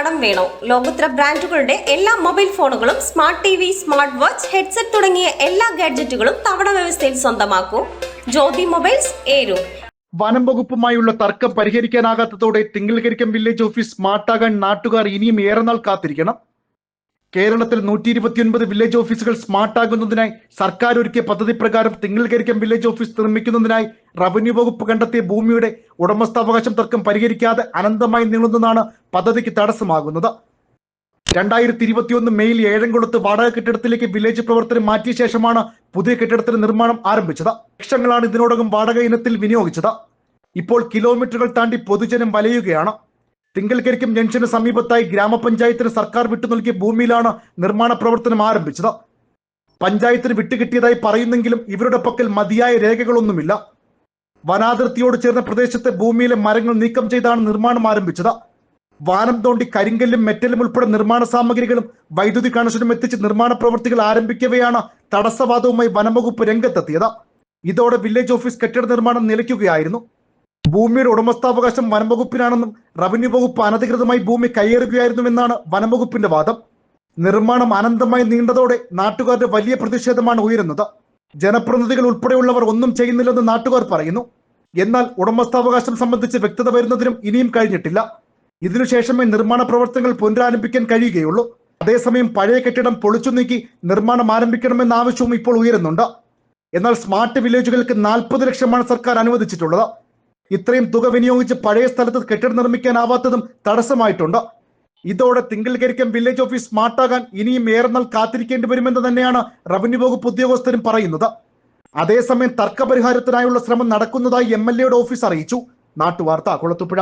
കടം വേണോ? ലോകോത്തര ബ്രാൻഡുകളുടെ എല്ലാ മൊബൈൽ ഫോണുകളും smart T V smart watch headset തുടങ്ങിയ എല്ലാ ഗാഡ്ജറ്റുകളും തവണ വ്യവസ്ഥയിൽ സ്വന്തമാക്കൂ. ജ്യോതി മൊബൈൽസ് ഏരു. വനം വകുപ്പുമായുള്ള തർക്കം പരിഹരിക്കാനാകാത്തതോടെ തിങ്കിൾകരിക്കം വില്ലേജ് ഓഫീസ് സ്മാർട്ടാകാൻ നാട്ടുകാർ ഇനിയും ഏറെ നാൾ കാത്തിരിക്കണം. കേരളത്തിൽ നൂറ്റി ഇരുപത്തിയൊൻപത് വില്ലേജ് ഓഫീസുകൾ സ്മാർട്ടാകുന്നതിനായി സർക്കാർ ഒരുക്കിയ പദ്ധതി പ്രകാരം തിങ്കിൾകരിക്കം വില്ലേജ് ഓഫീസ് നിർമ്മിക്കുന്നതിനായി റവന്യൂ വകുപ്പ് കണ്ടെത്തിയ ഭൂമിയുടെ ഉടമസ്ഥാവകാശം തർക്കം പരിഹരിക്കാതെ അനന്തമായി നീളുന്നതാണ് പദ്ധതിക്ക് തടസ്സമാകുന്നത്. രണ്ടായിരത്തി ഇരുപത്തിയൊന്ന് മെയിൽ ഏഴംകുളത്ത് വാടക കെട്ടിടത്തിലേക്ക് വില്ലേജ് പ്രവർത്തനം മാറ്റിയ ശേഷമാണ് പുതിയ കെട്ടിടത്തിന്റെ നിർമ്മാണം ആരംഭിച്ചത്. ലക്ഷങ്ങളാണ് ഇതിനോടകം വാടക ഇനത്തിൽ വിനിയോഗിച്ചത്. ഇപ്പോൾ കിലോമീറ്ററുകൾ താണ്ടി പൊതുജനം വലയുകയാണ്. തിങ്കൽക്കരിക്കും ജംഗ്ഷന് സമീപത്തായി ഗ്രാമപഞ്ചായത്തിന് സർക്കാർ വിട്ടു നൽകിയ ഭൂമിയിലാണ് നിർമ്മാണ പ്രവർത്തനം ആരംഭിച്ചത്. പഞ്ചായത്തിന് വിട്ടുകിട്ടിയതായി പറയുന്നെങ്കിലും ഇവരുടെ പക്കൽ മതിയായ രേഖകളൊന്നുമില്ല. വനാതിർത്തിയോട് ചേർന്ന പ്രദേശത്തെ ഭൂമിയിലെ മരങ്ങൾ നീക്കം ചെയ്താണ് നിർമ്മാണം ആരംഭിച്ചത്. വാനം തോണ്ടി കരിങ്കല്ലും മെറ്റലും ഉൾപ്പെടെ നിർമ്മാണ സാമഗ്രികളും വൈദ്യുതി കണക്ഷനും എത്തിച്ച് നിർമ്മാണ പ്രവൃത്തികൾ ആരംഭിക്കവെയാണ് തടസ്സവാദവുമായി വനംവകുപ്പ് രംഗത്തെത്തിയത്. ഇതോടെ വില്ലേജ് ഓഫീസ് കെട്ടിട നിർമ്മാണം നിലയ്ക്കുകയായിരുന്നു. ഭൂമിയുടെ ഉടമസ്ഥാവകാശം വനംവകുപ്പിനാണെന്നും റവന്യൂ വകുപ്പ് അനധികൃതമായി ഭൂമി കയ്യേറുകയായിരുന്നുവെന്നാണ് വനംവകുപ്പിന്റെ വാദം. നിർമ്മാണം അനന്തമായി നീണ്ടതോടെ നാട്ടുകാരുടെ വലിയ പ്രതിഷേധമാണ് ഉയരുന്നത്. ജനപ്രതിനിധികൾ ഉൾപ്പെടെയുള്ളവർ ഒന്നും ചെയ്യുന്നില്ലെന്ന് നാട്ടുകാർ പറയുന്നു. എന്നാൽ ഉടമസ്ഥാവകാശം സംബന്ധിച്ച് വ്യക്തത വരുന്നതിനും ഇനിയും കഴിഞ്ഞിട്ടില്ല. ഇതിനുശേഷമേ നിർമ്മാണ പ്രവർത്തനങ്ങൾ പുനരാരംഭിക്കാൻ കഴിയുകയുള്ളൂ. അതേസമയം പഴയ കെട്ടിടം പൊളിച്ചു നീക്കി നിർമ്മാണം ആരംഭിക്കണമെന്ന ആവശ്യവും ഇപ്പോൾ ഉയരുന്നുണ്ട്. എന്നാൽ സ്മാർട്ട് വില്ലേജുകൾക്ക് നാൽപ്പത് ലക്ഷമാണ് സർക്കാർ അനുവദിച്ചിട്ടുള്ളത്. ഇത്രയും തുക വിനിയോഗിച്ച് പഴയ സ്ഥലത്ത് കെട്ടിടം നിർമ്മിക്കാനാവാത്തതും തടസ്സമായിട്ടുണ്ട്. ഇതോടെ തിങ്കൽകരിക്കം വില്ലേജ് ഓഫീസ് സ്മാർട്ടാകാൻ ഇനിയും ഏറെ നാൾ കാത്തിരിക്കേണ്ടി വരുമെന്ന് തന്നെയാണ് റവന്യൂ വകുപ്പ് ഉദ്യോഗസ്ഥരും പറയുന്നത്. അതേസമയം തർക്കപരിഹാരത്തിനായുള്ള ശ്രമം നടക്കുന്നതായി എം എൽ എയുടെ ഓഫീസ് അറിയിച്ചു. നാട്ടുവാർത്ത കുളത്തുപുഴ.